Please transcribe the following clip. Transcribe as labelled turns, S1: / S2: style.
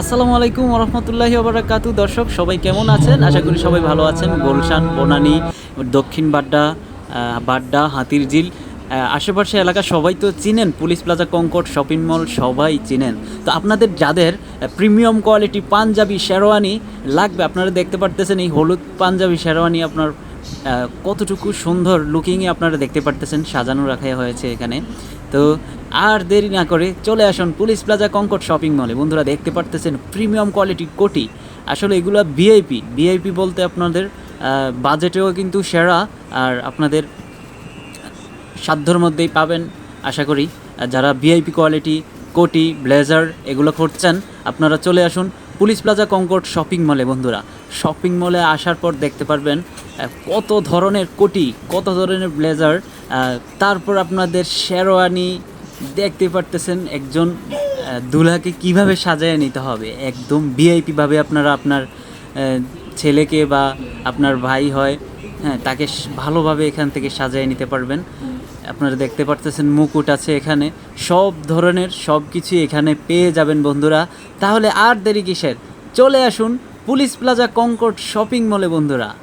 S1: আসসালামু আলাইকুম রহমতুল্লাহি ওবরাকাতু। দর্শক সবাই কেমন আছেন? আশা করি সবাই ভালো আছেন। গোলশান বনানী দক্ষিণ বাড্ডা বাড্ডা হাতির ঝিল আহ, আশেপাশে এলাকা সবাই তো চিনেন। পুলিশ প্লাজা কঙ্কট শপিং মল সবাই চিনেন। তো আপনাদের যাদের প্রিমিয়াম কোয়ালিটি পাঞ্জাবি শেরওয়ানি লাগবে আপনারা দেখতে পারতেছেন এই হলুদ পাঞ্জাবি শেরওয়ানি আপনার কতটুকু সুন্দর লুকিংয়ে আপনারা দেখতে পারতেছেন। সাজানো রাখা হয়েছে এখানে। তো আর দেরি না করে চলে আসুন পুলিশ প্লাজা কঙ্কট শপিং মলে। বন্ধুরা, দেখতে পারতেছেন প্রিমিয়াম কোয়ালিটি কোটি। আসলে এগুলো ভিআইপি। ভিআইপি বলতে আপনাদের বাজেটেও কিন্তু সেরা আর আপনাদের সাধ্যর মধ্যেই পাবেন। আশা করি যারা ভিআইপি কোয়ালিটি, কোটি, ব্লেজার এগুলো খুঁজছেন, আপনারা চলে আসুন পুলিশ প্লাজা কঙ্কট শপিং মলে। বন্ধুরা, শপিং মলে আসার পর দেখতে পারবেন কত ধরনের কোটি, কত ধরনের ব্লেজার তারপর আপনাদের শেরওয়ানি দেখতে পারতেছেন একজন আহ, দুলহাকে কীভাবে সাজায় নিতে হবে? একদম ভিআইপি ভাবে আপনারা আপনার ছেলেকে বা আপনার ভাই হয় হ্যাঁ তাকে ভালোভাবে এখান থেকে সাজিয়ে নিতে পারবেন। আপনারা দেখতে পারতেছেন মুকুট আছে এখানে। সব ধরনের সব কিছু এখানে পেয়ে যাবেন বন্ধুরা। তাহলে আর দেরি কিসের? চলে আসুন পুলিশ প্লাজা কঙ্কট শপিং মলে বন্ধুরা।